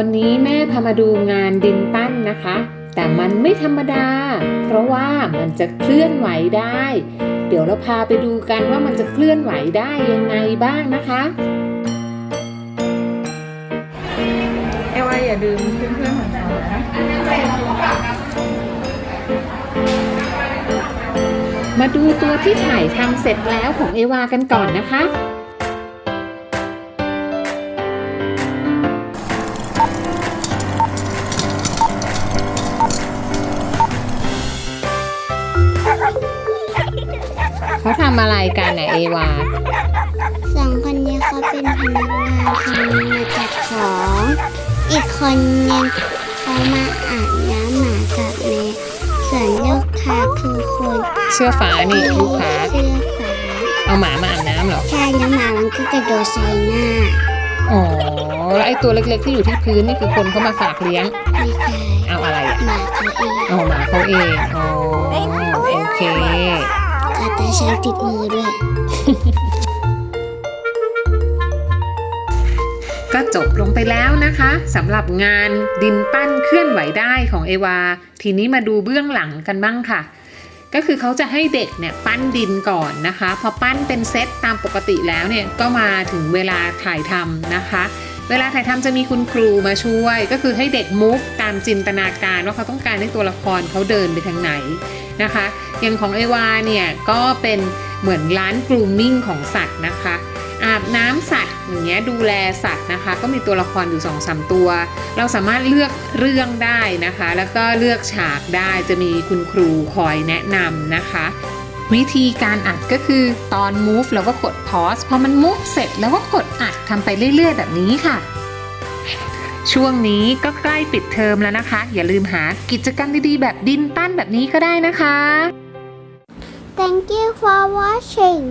วันนี้แม่พามาดูงานดินปั้นนะคะ แต่มันไม่ธรรมดา เพราะว่ามันจะเคลื่อนไหวได้ เดี๋ยวเราพาไปดูกันว่ามันจะเคลื่อนไหวได้ยังไงบ้างนะคะเอวาอย่าลืมเพื่อนๆของเรานะมาดูตัวที่ถ่ายทำเสร็จแล้วของเอวากันก่อนนะคะ เขาทำอะไรกันน่ะเอวาสองคนนี้เขาเป็นพนักงานคนหนึงมาจัดของ อีกคนนึงเขามาอาบน้ำหมากับแมวส่วนลูกค้าคือคนเสื้อฟ้านี่ลูกค้าเสื้อฟ้าเอาหมามาอาบน้ำเหรอ ใช่แล้วหมามันก็กระโดดใส่หน้า อ๋อแล้วไอ้ตัวเล็กๆที่อยู่ที่พื้นนี่คือคนเขามาฝากเลี้ยง ไม่ใช่เอาอะไรอะหมาเขาเอง เอาหมาเขาเอง อ๋อโอเค กาตาช้างติดมือด้วย ก็จบลงไปแล้วนะคะสำหรับงานดินปั้นเคลื่อนไหวได้ของเอวา ทีนี้มาดูเบื้องหลังกันบ้างค่ะ ก็คือเขาจะให้เด็กเนี่ยปั้นดินก่อนนะคะ พอปั้นเป็นเซตตามปกติแล้วเนี่ยก็มาถึงเวลาถ่ายทำนะคะ เวลาถ่ายทำจะมีคุณครูมาช่วย ก็คือให้เด็กมุกตามจินตนาการว่าเขาต้องการให้ตัวละครเขาเดินไปทางไหนนะคะอย่างของเอวาเนี่ยก็เป็นเหมือนร้านกรูมมิ่งของสัตว์นะคะอาบน้ำสัตว์อย่างเงี้ยดูแลสัตว์นะคะ ก็มีตัวละครอยู่2อสามตัว เราสามารถเลือกเรื่องได้นะคะ แล้วก็เลือกฉากได้จะมีคุณครูคอยแนะนำนะคะ วิธีการอัดก็คือตอน move เราก็กด pause พอมัน move เสร็จแล้วก็กดอัดทำไปเรื่อย ๆ แบบนี้ค่ะ ช่วงนี้ก็ใกล้ปิดเทอมแล้วนะคะ อย่าลืมหากิจกรรมดีๆ แบบดินตั้นแบบนี้ก็ได้นะคะ Thank you for watching